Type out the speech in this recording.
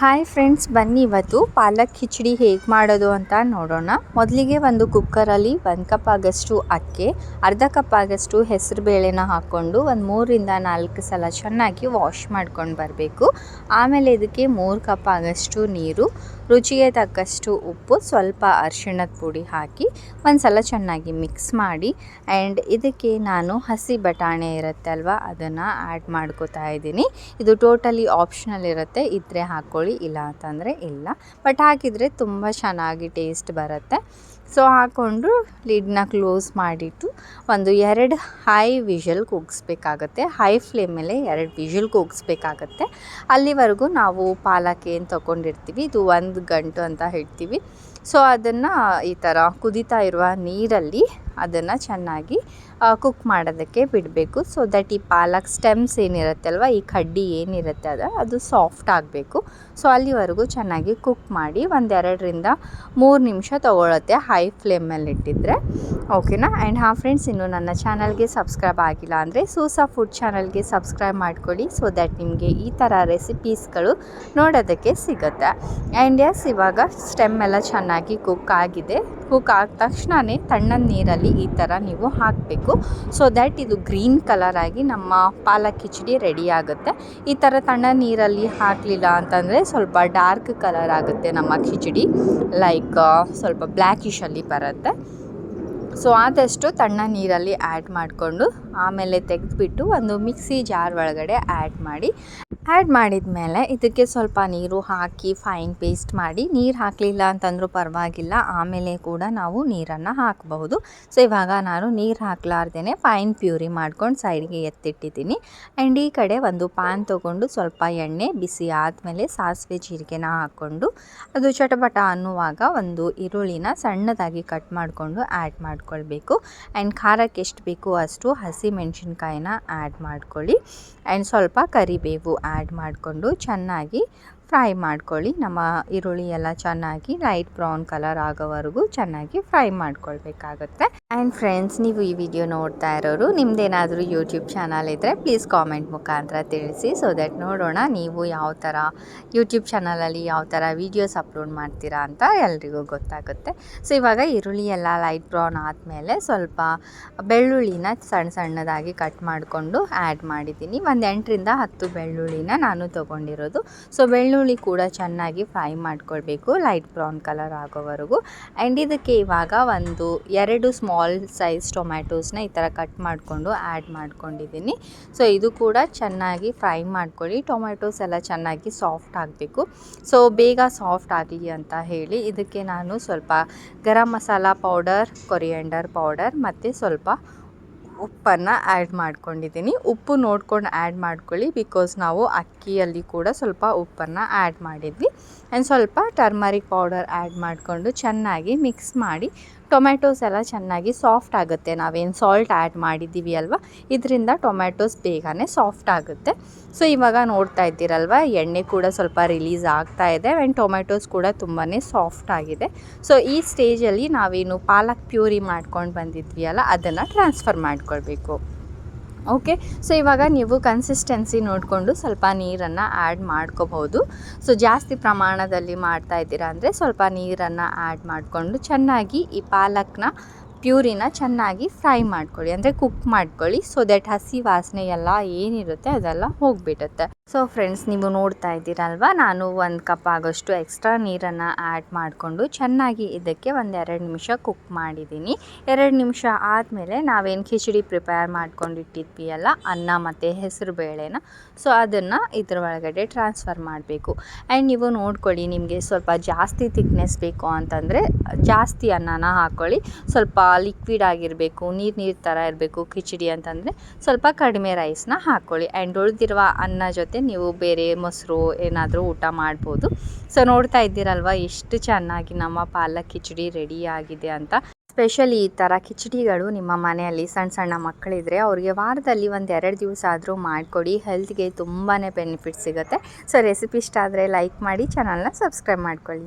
Hi friends ಬನ್ನಿ ಇವತ್ತು ಪಾಲಕ್ ಕಿಚಡಿ ಹೇಗೆ ಮಾಡೋದು ಅಂತ ನೋಡೋಣ. ಮೊದಲಿಗೆ ಒಂದು ಕುಕ್ಕರಲ್ಲಿ ಒಂದು ಕಪ್ ಆಗಷ್ಟು ಅಕ್ಕಿ, ಅರ್ಧ ಕಪ್ ಆಗಷ್ಟು ಹೆಸರು ಬೇಳೆನ ಹಾಕ್ಕೊಂಡು ಒಂದು ಮೂರಿಂದ ನಾಲ್ಕು ಸಲ ಚೆನ್ನಾಗಿ ವಾಶ್ ಮಾಡ್ಕೊಂಡು ಬರಬೇಕು. ಆಮೇಲೆ ಇದಕ್ಕೆ ಮೂರು ಕಪ್ ಆಗಷ್ಟು ನೀರು ರುಚಿಗೆ ತಕ್ಕಷ್ಟು ಉಪ್ಪು, ಸ್ವಲ್ಪ ಅರಿಶಿಣದ ಪುಡಿ ಹಾಕಿ ಒಂದು ಸಲ ಚೆನ್ನಾಗಿ ಮಿಕ್ಸ್ ಮಾಡಿ. ಆ್ಯಂಡ್ ಇದಕ್ಕೆ ನಾನು ಹಸಿ ಬಟಾಣೆ ಇರುತ್ತೆ ಅಲ್ವಾ, ಅದನ್ನು ಆ್ಯಡ್ ಮಾಡ್ಕೋತಾ ಇದ್ದೀನಿ. ಇದು ಟೋಟಲಿ ಆಪ್ಷನಲ್ ಇರುತ್ತೆ ಇದ್ದರೆ ಹಾಕ್ಕೊಳ್ಳಿ ಇಲ್ಲ ಅಂತಂದರೆ ಇಲ್ಲ. ಬಟ್ ಹಾಕಿದರೆ ತುಂಬ ಚೆನ್ನಾಗಿ ಟೇಸ್ಟ್ ಬರುತ್ತೆ. ಸೊ ಹಾಕ್ಕೊಂಡು ಲಿಡ್ನ ಕ್ಲೋಸ್ ಮಾಡಿಟ್ಟು ಒಂದು ಎರಡು ಹೈ ವಿಷಲ್ ಕೂಗಿಸ್ಬೇಕಾಗತ್ತೆ. ಹೈ ಫ್ಲೇಮ್ ಮೇಲೆ ಎರಡು ವಿಷಲ್ ಕೂಗಿಸ್ಬೇಕಾಗತ್ತೆ. ಅಲ್ಲಿವರೆಗೂ ನಾವು ಪಾಲಕ್ ಏನು ತೊಗೊಂಡಿರ್ತೀವಿ? ಇದು ಒಂದು ಗಂಟು ಅಂತ ಹೇಳ್ತೀವಿ. ಸೊ ಅದನ್ನು ಈ ಥರ ಕುದೀತಾ ಇರುವ ನೀರಲ್ಲಿ ಅದನ್ನು ಚೆನ್ನಾಗಿ ಕುಕ್ ಮಾಡೋದಕ್ಕೆ ಬಿಡಬೇಕು. ಸೊ ದಟ್ ಈ ಪಾಲಕ್ ಸ್ಟೆಮ್ಸ್ ಏನಿರುತ್ತೆ ಅಲ್ವ ಈ ಕಡ್ಡಿ ಏನಿರುತ್ತೆ ಅದು ಅದು ಸಾಫ್ಟ್ ಆಗಬೇಕು. ಸೊ ಅಲ್ಲಿವರೆಗೂ ಚೆನ್ನಾಗಿ ಕುಕ್ ಮಾಡಿ ಒಂದೆರಡರಿಂದ ಮೂರು ನಿಮಿಷ ತೊಗೊಳತ್ತೆ ಹೈ ಫ್ಲೇಮಲ್ಲಿ ಇಟ್ಟಿದ್ರೆ. ಓಕೆನಾ ಆ್ಯಂಡ್ ಹಾಂ ಫ್ರೆಂಡ್ಸ್ ಇನ್ನು ನನ್ನ ಚಾನಲ್ಗೆ ಸಬ್ಸ್ಕ್ರೈಬ್ ಆಗಿಲ್ಲ ಅಂದರೆ ಸೂಸಾ ಫುಡ್ ಚಾನಲ್ಗೆ ಸಬ್ಸ್ಕ್ರೈಬ್ ಮಾಡ್ಕೊಳ್ಳಿ. ಸೊ ದ್ಯಾಟ್ ನಿಮಗೆ ಈ ಥರ ರೆಸಿಪೀಸ್ಗಳು ನೋಡೋದಕ್ಕೆ ಸಿಗುತ್ತೆ. ಆ್ಯಂಡ್ ಎಸ್ ಇವಾಗ ಸ್ಟೆಮ್ ಎಲ್ಲ ಚೆನ್ನಾಗಿ ಕುಕ್ ಆಗಿದೆ. ಕುಕ್ ಆದ ತಕ್ಷಣವೇ ತಣ್ಣನ ನೀರಲ್ಲಿ ಈ ಥರ ನೀವು ಹಾಕಬೇಕು. ಸೊ ದ್ಯಾಟ್ ಇದು ಗ್ರೀನ್ ಕಲರ್ ಆಗಿ ನಮ್ಮ ಪಾಲಕ್ ಕಿಚಡಿ ರೆಡಿ ಆಗುತ್ತೆ. ಈ ಥರ ತಣ್ಣ ನೀರಲ್ಲಿ ಹಾಕಲಿಲ್ಲ ಅಂತಂದರೆ ಸ್ವಲ್ಪ ಡಾರ್ಕ್ ಕಲರ್ ಆಗುತ್ತೆ ನಮ್ಮ ಕಿಚಡಿ. ಲೈಕ್ ಸ್ವಲ್ಪ ಬ್ಲ್ಯಾಕಿಶಲ್ಲಿ ಬರುತ್ತೆ. ಸೊ ಆದಷ್ಟು ತಣ್ಣ ನೀರಲ್ಲಿ ಆ್ಯಡ್ ಮಾಡಿಕೊಂಡು ಆಮೇಲೆ ತೆಗೆದುಬಿಟ್ಟು ಒಂದು ಮಿಕ್ಸಿ ಜಾರ್ ಒಳಗಡೆ ಆ್ಯಡ್ ಮಾಡಿ ಆ್ಯಡ್ ಮಾಡಿದ ಮೇಲೆ ಇದಕ್ಕೆ ಸ್ವಲ್ಪ ನೀರು ಹಾಕಿ ಫೈನ್ ಪೇಸ್ಟ್ ಮಾಡಿ, ನೀರು ಹಾಕಲಿಲ್ಲ ಅಂತಂದರೂ ಪರವಾಗಿಲ್ಲ, ಆಮೇಲೆ ಕೂಡ ನಾವು ನೀರನ್ನು ಹಾಕಬಹುದು. ಸೊ ಇವಾಗ ನಾನು ನೀರು ಹಾಕ್ಲಾರ್ದೇ ಫೈನ್ ಪ್ಯೂರಿ ಮಾಡ್ಕೊಂಡು ಸೈಡ್ಗೆ ಎತ್ತಿಟ್ಟಿದ್ದೀನಿ. ಆ್ಯಂಡ್ ಈ ಕಡೆ ಒಂದು ಪ್ಯಾನ್ ತೊಗೊಂಡು ಸ್ವಲ್ಪ ಎಣ್ಣೆ ಬಿಸಿ ಆದಮೇಲೆ ಸಾಸಿವೆ ಜೀರಿಗೆನ ಹಾಕ್ಕೊಂಡು, ಅದು ಚಟಪಟ ಅನ್ನುವಾಗ ಒಂದು ಈರುಳ್ಳಿನ ಸಣ್ಣದಾಗಿ ಕಟ್ ಮಾಡಿಕೊಂಡು ಆ್ಯಡ್ ಮಾಡ್ಕೊಳ್ಬೇಕು. ಆ್ಯಂಡ್ ಖಾರಕ್ಕೆ ಎಷ್ಟು ಬೇಕು ಅಷ್ಟು ಹಸಿ ಮೆಣಸಿನ್ಕಾಯಿನ ಆ್ಯಡ್ ಮಾಡ್ಕೊಳ್ಳಿ. ಆ್ಯಂಡ್ ಸ್ವಲ್ಪ ಕರಿಬೇವು ಆ್ಯಡ್ ಮಾಡಿಕೊಂಡು ಚೆನ್ನಾಗಿ ಫ್ರೈ ಮಾಡ್ಕೊಳ್ಳಿ. ನಮ್ಮ ಈರುಳ್ಳಿ ಎಲ್ಲ ಚೆನ್ನಾಗಿ ಲೈಟ್ ಬ್ರೌನ್ ಕಲರ್ ಆಗೋವರೆಗೂ ಚೆನ್ನಾಗಿ ಫ್ರೈ ಮಾಡ್ಕೊಳ್ಬೇಕಾಗುತ್ತೆ. ಆ್ಯಂಡ್ ಫ್ರೆಂಡ್ಸ್ ನೀವು ಈ ವಿಡಿಯೋ ನೋಡ್ತಾ ಇರೋರು, ನಿಮ್ದೇನಾದರೂ ಯೂಟ್ಯೂಬ್ ಚಾನಲ್ ಇದ್ದರೆ ಪ್ಲೀಸ್ ಕಾಮೆಂಟ್ ಮುಖಾಂತರ ತಿಳಿಸಿ ಸೊ ದಟ್ ನೋಡೋಣ ನೀವು ಯಾವ ಥರ ಯೂಟ್ಯೂಬ್ ಚಾನಲಲ್ಲಿ ಯಾವ ಥರ ವೀಡಿಯೋಸ್ ಅಪ್ಲೋಡ್ ಮಾಡ್ತೀರಾ ಅಂತ ಎಲ್ರಿಗೂ ಗೊತ್ತಾಗುತ್ತೆ. ಸೊ ಇವಾಗ ಈರುಳ್ಳಿ ಎಲ್ಲ ಲೈಟ್ ಬ್ರೌನ್ ಆದಮೇಲೆ ಸ್ವಲ್ಪ ಬೆಳ್ಳುಳ್ಳಿನ ಸಣ್ಣ ಸಣ್ಣದಾಗಿ ಕಟ್ ಮಾಡಿಕೊಂಡು ಆ್ಯಡ್ ಮಾಡಿದ್ದೀನಿ. ಒಂದು ಎಂಟರಿಂದ ಹತ್ತು ಬೆಳ್ಳುಳ್ಳಿನ ನಾನು ತೊಗೊಂಡಿರೋದು. ಸೊ ಬೆಳ್ಳುಳ್ಳಿ ಕೂಡ ಚೆನ್ನಾಗಿ ಫ್ರೈ ಮಾಡ್ಕೊಳ್ಬೇಕು ಲೈಟ್ ಬ್ರೌನ್ ಕಲರ್ ಆಗೋವರೆಗೂ. ಆ್ಯಂಡ್ ಇದಕ್ಕೆ ಇವಾಗ ಒಂದು ಎರಡು ಸ್ಮಾಲ್ ಸೈಜ್ ಟೊಮ್ಯಾಟೋಸ್ನ ಈ ಥರ ಕಟ್ ಮಾಡಿಕೊಂಡು ಆ್ಯಡ್ ಮಾಡ್ಕೊಂಡಿದ್ದೀನಿ. ಸೊ ಇದು ಕೂಡ ಚೆನ್ನಾಗಿ ಫ್ರೈ ಮಾಡ್ಕೊಳ್ಳಿ. ಟೊಮ್ಯಾಟೋಸ್ ಎಲ್ಲ ಚೆನ್ನಾಗಿ ಸಾಫ್ಟ್ ಆಗಬೇಕು. ಸೊ ಬೇಗ ಸಾಫ್ಟ್ ಆಗಲಿ ಅಂತ ಹೇಳಿ ಇದಕ್ಕೆ ನಾನು ಸ್ವಲ್ಪ garam masala powder coriander powder ಮತ್ತು ಸ್ವಲ್ಪ ಉಪ್ಪನ್ನು ಆ್ಯಡ್ ಮಾಡ್ಕೊಂಡಿದ್ದೀನಿ. ಉಪ್ಪು ನೋಡ್ಕೊಂಡು ಆ್ಯಡ್ ಮಾಡ್ಕೊಳ್ಳಿ ಬಿಕಾಸ್ ನಾವು ಅಕ್ಕಿಯಲ್ಲಿ ಕೂಡ ಸ್ವಲ್ಪ ಉಪ್ಪನ್ನು ಆ್ಯಡ್ ಮಾಡಿದ್ವಿ. ಆ್ಯಂಡ್ ಸ್ವಲ್ಪ ಟರ್ಮರಿಕ್ ಪೌಡರ್ ಆ್ಯಡ್ ಮಾಡಿಕೊಂಡು ಚೆನ್ನಾಗಿ ಮಿಕ್ಸ್ ಮಾಡಿ ಟೊಮ್ಯಾಟೋಸ್ ಎಲ್ಲ ಚೆನ್ನಾಗಿ ಸಾಫ್ಟ್ ಆಗುತ್ತೆ. ನಾವೇನು ಸಾಲ್ಟ್ ಆ್ಯಡ್ ಮಾಡಿದ್ದೀವಿ ಅಲ್ವಾ? ಇದರಿಂದ ಟೊಮ್ಯಾಟೋಸ್ ಬೇಗನೆ ಸಾಫ್ಟ್ ಆಗುತ್ತೆ. ಸೊ ಇವಾಗ ನೋಡ್ತಾ ಇದ್ದೀರಲ್ವ, ಎಣ್ಣೆ ಕೂಡ ಸ್ವಲ್ಪ ರಿಲೀಸ್ ಆಗ್ತಾ ಇದೆ ಆ್ಯಂಡ್ ಟೊಮ್ಯಾಟೋಸ್ ಕೂಡ ತುಂಬಾ ಸಾಫ್ಟ್ ಆಗಿದೆ. ಸೊ ಈ ಸ್ಟೇಜಲ್ಲಿ ನಾವೇನು ಪಾಲಕ್ ಪ್ಯೂರಿ ಮಾಡ್ಕೊಂಡು ಬಂದಿದ್ವಿ ಅಲ್ಲ, ಅದನ್ನು ಟ್ರಾನ್ಸ್ಫರ್ ಮಾಡ್ಕೊಳ್ಬೇಕು. ಓಕೆ ಸೊ ಇವಾಗ ನೀವು ಕನ್ಸಿಸ್ಟೆನ್ಸಿ ನೋಡಿಕೊಂಡು ಸ್ವಲ್ಪ ನೀರನ್ನು ಆ್ಯಡ್ ಮಾಡ್ಕೋಬಹುದು. ಸೊ ಜಾಸ್ತಿ ಪ್ರಮಾಣದಲ್ಲಿ ಮಾಡ್ತಾ ಇದ್ದೀರಾ ಅಂದರೆ ಸ್ವಲ್ಪ ನೀರನ್ನು ಆ್ಯಡ್ ಮಾಡಿಕೊಂಡು ಚೆನ್ನಾಗಿ ಈ ಪಾಲಕ್ನ ಪ್ಯೂರಿನ ಚೆನ್ನಾಗಿ ಫ್ರೈ ಮಾಡ್ಕೊಳ್ಳಿ. ಅಂದರೆ ಕುಕ್ ಮಾಡ್ಕೊಳ್ಳಿ. ಸೊ ದಟ್ ಹಸಿ ವಾಸನೆ ಎಲ್ಲ ಏನಿರುತ್ತೆ ಅದೆಲ್ಲ ಹೋಗಿಬಿಡುತ್ತೆ. ಸೊ ಫ್ರೆಂಡ್ಸ್ ನೀವು ನೋಡ್ತಾ ಇದ್ದೀರಲ್ವ? ನಾನು ಒಂದು ಕಪ್ ಆಗೋಷ್ಟು ಎಕ್ಸ್ಟ್ರಾ ನೀರನ್ನು ಆ್ಯಡ್ ಮಾಡಿಕೊಂಡು ಚೆನ್ನಾಗಿ ಇದಕ್ಕೆ ಒಂದು ಎರಡು ನಿಮಿಷ ಕುಕ್ ಮಾಡಿದ್ದೀನಿ. ಎರಡು ನಿಮಿಷ ಆದಮೇಲೆ ನಾವೇನು ಖಿಚಡಿ ಪ್ರಿಪೇರ್ ಮಾಡ್ಕೊಂಡಿಟ್ಟಿದ್ವಿ ಅಲ್ಲ ಅನ್ನ ಮತ್ತು ಹೆಸರು ಬೇಳೆನ ಸೊ ಅದನ್ನು ಇದ್ರ ಒಳಗಡೆ ಟ್ರಾನ್ಸ್ಫರ್ ಮಾಡಬೇಕು. ಆ್ಯಂಡ್ ನೀವು ನೋಡ್ಕೊಳ್ಳಿ, ನಿಮಗೆ ಸ್ವಲ್ಪ ಜಾಸ್ತಿ ತಿಕ್ನೆಸ್ ಬೇಕು ಅಂತಂದರೆ ಜಾಸ್ತಿ ಅನ್ನನ ಹಾಕ್ಕೊಳ್ಳಿ ಸ್ವಲ್ಪ ಲಿಕ್ವಿಡ್ ಆಗಿರಬೇಕು, ನೀರು ನೀರು ಥರ ಇರಬೇಕು, ಕಿಚಡಿ ಅಂತಂದರೆ ಸ್ವಲ್ಪ ಕಡಿಮೆ ರೈಸ್ನ ಹಾಕ್ಕೊಳ್ಳಿ ಆ್ಯಂಡ್ ಉಳಿದಿರುವ ಅನ್ನ ಜೊತೆ ನೀವು ಬೇರೆ ಮೊಸರು ಏನಾದರೂ ಊಟ ಮಾಡ್ಬೋದು. ಸೊ ನೋಡ್ತಾ ಇದ್ದೀರಲ್ವ ಎಷ್ಟು ಚೆನ್ನಾಗಿ ನಮ್ಮ ಪಾಲಕ್ ಕಿಚಡಿ ರೆಡಿ ಆಗಿದೆ ಅಂತ. ಸ್ಪೆಷಲಿ ಈ ಥರ ಕಿಚಡಿಗಳು ನಿಮ್ಮ ಮನೆಯಲ್ಲಿ ಸಣ್ಣ ಸಣ್ಣ ಮಕ್ಕಳಿದ್ರೆ ಅವರಿಗೆ ವಾರದಲ್ಲಿ ಒಂದು ಎರಡು ದಿವಸ ಆದರೂ ಮಾಡಿಕೊಡಿ. ಹೆಲ್ತ್ಗೆ ತುಂಬಾ ಬೆನಿಫಿಟ್ ಸಿಗುತ್ತೆ. ಸೊ ರೆಸಿಪಿ ಇಷ್ಟ ಆದರೆ ಲೈಕ್ ಮಾಡಿ ಚಾನಲ್ನ ಸಬ್ಸ್ಕ್ರೈಬ್ ಮಾಡ್ಕೊಳ್ಳಿ.